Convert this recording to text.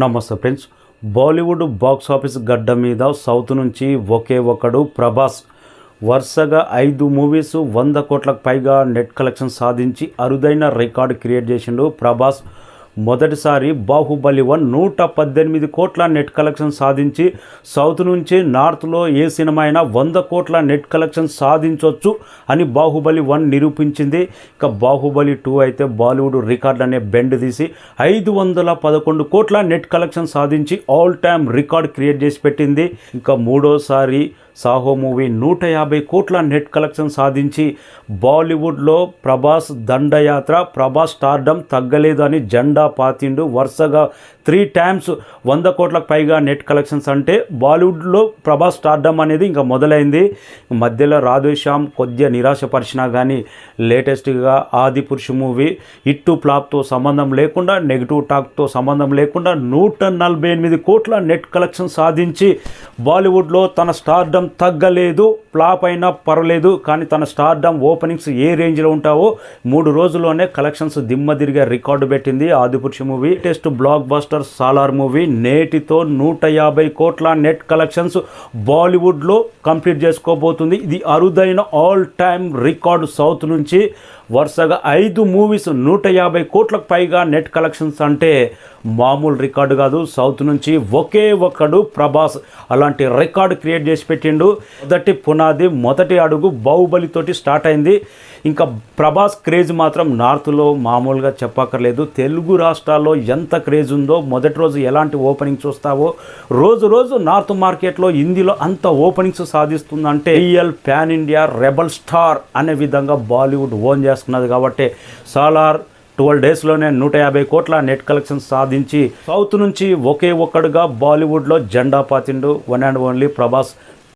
నమస్తే friends. Bollywood box office గడ్డ మీద సౌత్ నుంచి ఒకే ఒకడు ప్రభాస్. వరుసగా ఐదు మూవీస్ వంద కోట్లకు పైగా నెట్ కలెక్షన్ సాధించి అరుదైన రికార్డు క్రియేట్ చేసిండు ప్రభాస్. మొదటిసారి బాహుబలి వన్ నూట పద్దెనిమిది కోట్ల నెట్ కలెక్షన్ సాధించి సౌత్ నుంచి నార్త్లో ఏ సినిమా అయినా వంద కోట్ల నెట్ కలెక్షన్ సాధించవచ్చు అని బాహుబలి వన్ నిరూపించింది. ఇక బాహుబలి టూ అయితే బాలీవుడ్ రికార్డ్ అనే బెండ్ తీసి ఐదు వందల పదకొండు కోట్ల నెట్ కలెక్షన్ సాధించి ఆల్ టైమ్ రికార్డ్ క్రియేట్ చేసి పెట్టింది. ఇంకా మూడోసారి సాహో మూవీ నూట యాభై కోట్ల నెట్ కలెక్షన్ సాధించి బాలీవుడ్లో ప్రభాస్ దండయాత్ర ప్రభాస్ స్టార్డమ్ తగ్గలేదు అని జెండా పాతిండు వరుసగా త్రీ టైమ్స్ వంద కోట్లకు పైగా నెట్ కలెక్షన్స్ అంటే బాలీవుడ్లో ప్రభాస్ స్టార్డమ్ అనేది ఇంకా మొదలైంది. మధ్యలో రాధేశ్యామ్ కొద్దిగా నిరాశపరిచినా కానీ లేటెస్ట్గా ఆది పురుష మూవీ ఇట్టు ఫ్లాప్తో సంబంధం లేకుండా నెగిటివ్ టాక్తో సంబంధం లేకుండా నూట నలభై ఎనిమిది కోట్ల నెట్ కలెక్షన్ సాధించి బాలీవుడ్లో తన స్టార్డమ్ తగ్గలేదు ఫ్లాప్ అయినా పర్వాలేదు. కానీ తన స్టార్డమ్ ఓపెనింగ్స్ ఏ రేంజ్లో ఉంటావో మూడు రోజుల్లోనే కలెక్షన్స్ దిమ్మదిరిగా రికార్డు పెట్టింది Adipurush movie test blockbuster Salaar movie నేటితో నూట యాభై కోట్ల నెట్ కలెక్షన్స్ బాలీవుడ్లో కంప్లీట్ చేసుకోబోతుంది. ఇది అరుదైన ఆల్ టైమ్ రికార్డు సౌత్ నుంచి వరుసగా ఐదు మూవీస్ నూట యాభై కోట్లకు పైగా నెట్ కలెక్షన్స్ అంటే మామూలు రికార్డు కాదు. సౌత్ నుంచి ఒకే ఒక్కడు ప్రభాస్ అలాంటి రికార్డు క్రియేట్ చేసి పెట్టిండు. మొదటి పునాది మొదటి అడుగు బాహుబలితోటి స్టార్ట్ అయింది. ఇంకా ప్రభాస్ క్రేజ్ మాత్రం నార్త్లో మామూలుగా చెప్పక్కర్లేదు. తెలుగు రాష్ట్రాల్లో ఎంత క్రేజ్ ఉందో మొదటి రోజు ఎలాంటి ఓపెనింగ్ చూస్తావో రోజు రోజు నార్త్ మార్కెట్లో హిందీలో అంత openings సాధిస్తుందంటే real pan India rebel star అనే విధంగా బాలీవుడ్ ఓన్ చేస్తున్నది కాబట్టి సాలార్ ట్వెల్వ్ డేస్లోనే నూట యాభై కోట్ల నెట్ కలెక్షన్ సాధించి సౌత్ నుంచి ఒకే ఒక్కడుగా బాలీవుడ్లో జెండా పాతిండు వన్ అండ్ ఓన్లీ ప్రభాస్